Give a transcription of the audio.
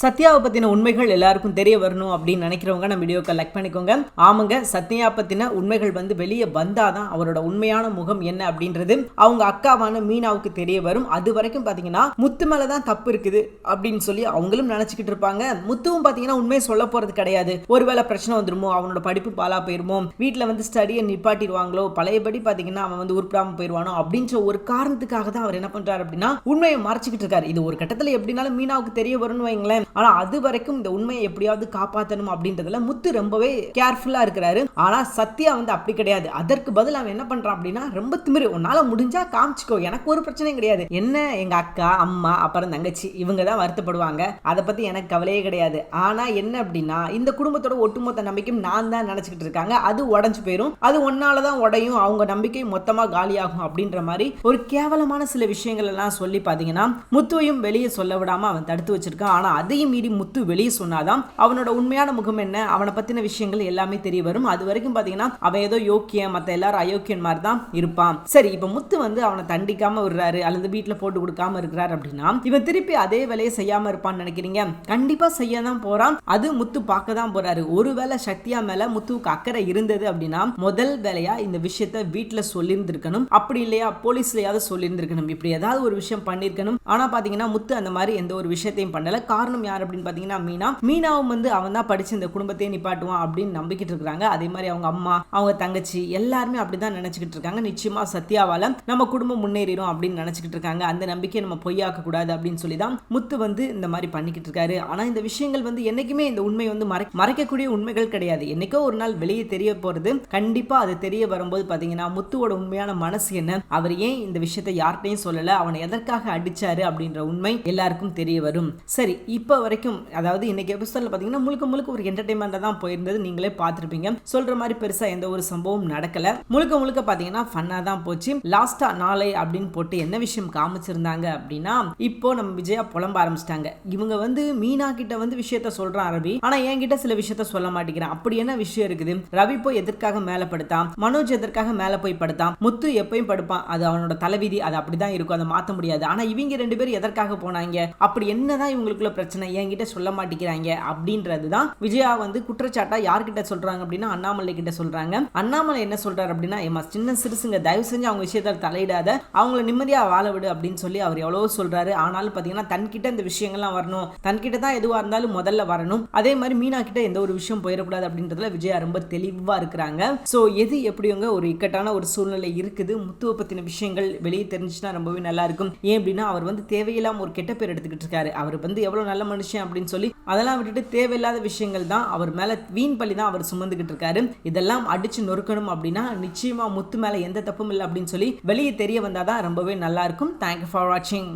சத்யாவை பற்றின உண்மைகள் எல்லாருக்கும் தெரிய வரணும் அப்படின்னு நினைக்கிறவங்க நம்ம வீடியோ கலெக்ட் பண்ணிக்கோங்க. ஆமாங்க சத்யா பற்றின உண்மைகள் வந்து வெளியே வந்தாதான் அவரோட உண்மையான முகம் என்ன அப்படின்றது அவங்க அக்காவான மீனாவுக்கு தெரிய வரும். அது வரைக்கும் பார்த்தீங்கன்னா முத்து மேலதான் தப்பு இருக்குது அப்படின்னு சொல்லி அவங்களும் நினச்சிக்கிட்டு இருப்பாங்க. முத்துவும் பாத்தீங்கன்னா உண்மையை சொல்ல போறது கிடையாது. ஒருவேளை பிரச்சனை வந்துருமோ அவனோட படிப்பு பாலா போயிருமோ வீட்டில் வந்து ஸ்டடியை நிப்பாட்டிடுவாங்களோ பழையபடி பார்த்தீங்கன்னா அவன் வந்து உருப்பிடாமல் போயிடுவானோ அப்படின்ற ஒரு காரணத்துக்காக தான் அவர் என்ன பண்றாரு அப்படின்னா உண்மையை மறைச்சிக்கிட்டு இருக்காரு. இது ஒரு கட்டத்தில் எப்படினாலும் மீனாவுக்கு தெரிய வரும்னு வைங்களேன். ஆனா அது வரைக்கும் இந்த உண்மையை எப்படியாவது காப்பாற்றணும் அப்படின்றதுல முத்து ரொம்பவே கேர்ஃபுல்லா இருக்கிறாரு. ஆனா சத்யா வந்து அப்படி கிடையாது. அதற்கு பதில் அவன் என்ன பண்றான் அப்படின்னா ரொம்ப திமிரு. உன்னால முடிஞ்சா காமிச்சுக்கோ. எனக்கு ஒரு பிரச்சனையும் கிடையாது. என்ன? எங்க அக்கா அம்மா அப்புறம் தங்கச்சி இவங்க தான் வருத்தப்படுவாங்க. அதை பத்தி எனக்கு கவலையே கிடையாது. ஆனா என்ன அப்படின்னா இந்த குடும்பத்தோட ஒட்டுமொத்த நம்பிக்கையும் நான் தான் நினைச்சுக்கிட்டு இருக்காங்க. அது உடஞ்சு போயிடும் அது ஒன்னால தான் உடையும். அவங்க நம்பிக்கை மொத்தமா காலியாகும். அப்படின்ற மாதிரி ஒரு கேவலமான சில விஷயங்கள் எல்லாம் சொல்லி பாத்தீங்கன்னா முத்துவையும் வெளியே சொல்ல விடாம அவன் தடுத்து வச்சிருக்கான். ஆனா அதையும் மீறி முத்து வெளியே சொன்னாதான் அவனோட உண்மையான முகம் என்ன அவனை பத்தின விஷயங்கள் எல்லாமே தெரிய வரும். அது வரைக்கும் பாத்தீங்கன்னா அவன் ஏதோ யோக்கியம் மத்த எல்லாரும் அயோக்கியன் மாதிரி தான் இருப்பான். சரி இப்ப முத்து வந்து அவனை தண்டிக்காம விடுறாரு அல்லது வீட்டுல போட்டு கொடுக்காம இருக்கிறாரு அப்படின்னா இவன் திருப்பி அதே வேலையை செய்யாம இருப்பான்னு நினைக்கிறீங்க. கண்டிப்பா செய்ய தான் போறான். அது முத்து பார்க்க தான் போறாரு. ஒருவேளை சக்தியா மேல முத்துவுக்கு அக்கறை இருந்தது அப்படின்னா முதல் வேலையா இந்த விஷயத்த வீட்டுல சொல்லியிருந்திருக்கணும் அப்படி இல்லையா போலீஸ்லயாவது சொல்லியிருந்திருக்கணும் இப்படி ஏதாவது ஒரு விஷயம் பண்ணியிருக்கணும் ஆனா பாத்தீங்கன்னா முத்து அந்த மாதிரி எந்த ஒரு விஷயத்தையும் பண்ணல. காரணம் யார் அப்படின்னு பாத்தீங்கன்னா மீனா. மீனாவும் வந்து அவன் தான் படிச்சு இந்த குடும்பத்தையே நிப்பாட்டுவான் அப்படின்னு நம்பிக்கிட்டு இருக்காங்க அதே மாதிரி அவங்க அம்மா அவங்க தங்கச்சி எல்லாருமே அப்படிதான் நினைச்சுக்கிட்டு இருக்காங்க. நிச்சயமா சத்யாவால நம்ம குடும்பம் முன்னேறிடும் அப்படின்னு நினைச்சுக்கிட்டு இருக்காங்க. அந்த நம்பிக்கையை நம்ம பொய்யாக்க கூடாது அப்படின்னு சொல்லி தான் முத்து வந்து இந்த மாதிரி பண்ணிக்கிட்டு இருக்காரு. ஆனா இந்த விஷயங்கள் வந்து என்னைக்குமே இந்த உண்மை வந்து மறை மறைக்கக்கூடிய உண்மைகள் கிடையாது. என்னைக்கோ ஒரு நாள் வெளியே தெரிய போறது கண்டிப்பா அது தெரிய வரும்போது பாத்தீங்கன்னா முத்துவோட உண்மையான மனசு என்ன? அவர் ஏன் இந்த விஷயத்தை யார்கிட்டையும் சொல்லல? அவனை எதற்காக அடிச்சாரு அப்படின்ற உண்மை எல்லாருக்கும் தெரிய வரும். சரி இப்போ இப்போ வரைக்கும் அதாவது இன்னைக்கு எபிசோட்ல பாத்தீங்கன்னா முழுக்க முழுக்க ஒரு என்டர்டைன்மெண்ட்டாக தான் போயிருந்தது. நீங்களே பார்த்துருப்பீங்க. சொல்ற மாதிரி பெருசா எந்த ஒரு சம்பவம் நடக்கல. முழுக்க முழுக்க பாத்தீங்கன்னா ஃபன்னா தான் போச்சு. லாஸ்டா நாளை அப்படின்னு போட்டு என்ன விஷயம் காமிச்சிருந்தாங்க அப்படின்னா இப்போ நம்ம விஜயா புலம்ப ஆரம்பிச்சிட்டாங்க. இவங்க வந்து மீனா கிட்ட வந்து விஷயத்த சொல்றான் ரவி ஆனா என்கிட்ட சில விஷயத்த சொல்ல மாட்டேங்கிறான். அப்படி என்ன விஷயம் இருக்குது? ரவி போய் எதற்காக மேல படுத்தான்? மனோஜ் எதற்காக மேல போய் படுத்தான்? முத்து எப்பயும் படுப்பான். அது அவனோட தலைவிதி. அது அப்படிதான் இருக்கும். அதை மாத்த முடியாது. ஆனா இவங்க ரெண்டு பேரும் எதற்காக போனாங்க? அப்படி என்னதான் இவங்களுக்குள்ள பிரச்சனை என்கிட்ட சொல்ல மாட்டேங்கிறாங்க அப்படின்றது தான் விஜயா வந்து குற்றச்சாட்டா யார்கிட்ட சொல்றாங்க அப்படின்னா அண்ணாமலை கிட்ட சொல்றாங்க. அண்ணாமலை என்ன சொல்றாரு அப்படின்னா ஏமா சின்ன சிறுசுங்க தயவு செஞ்சு அவங்க விஷயத்தில் தலையிடாத. அவங்கள நிம்மதியா வாழ விடு அப்படின்னு சொல்லி அவர் எவ்வளவோ சொல்றாரு. ஆனாலும் பாத்தீங்கன்னா தன்கிட்ட இந்த விஷயங்கள்லாம் வரணும். தன்கிட்ட தான் எதுவா இருந்தாலும் முதல்ல வரணும். அதே மாதிரி மீனா கிட்ட எந்த ஒரு விஷயம் போயிடக்கூடாது அப்படின்றதுல விஜயா ரொம்ப தெளிவா இருக்கிறாங்க. சோ எது எப்படிங்க ஒரு இக்கட்டான ஒரு சூழ்நிலை இருக்குது? முத்துவை பத்தின விஷயங்கள் வெளியே தெரிஞ்சுன்னா ரொம்பவே நல்லா இருக்கும். ஏன் அப்படின்னா அவர் வந்து தேவையில்லாம ஒரு கெட்ட பேர் எடுத்துக்கிட்டு இருக்காரு. அவர் வந்து எவ்வளவு நல்ல மனுஷன் அப்படின்னு சொல்லி அதெல்லாம் விட்டுட்டு தேவையில்லாத விஷயங்கள் தான் அவர் மேல வீண் பள்ளி தான் அவர் சுமந்துக்கிட்டு இருக்காரு. இதெல்லாம் அடிச்சு நொறுக்கணும் அப்படின்னா நிச்சயமா முத்து மேல எந்த தப்பும் இல்லை அப்படின்னு சொல்லி வெளியே தெரிய வந்தாதான் ரொம்பவே நல்லா இருக்கும். தேங்க்யூ ஃபார் வாட்சிங்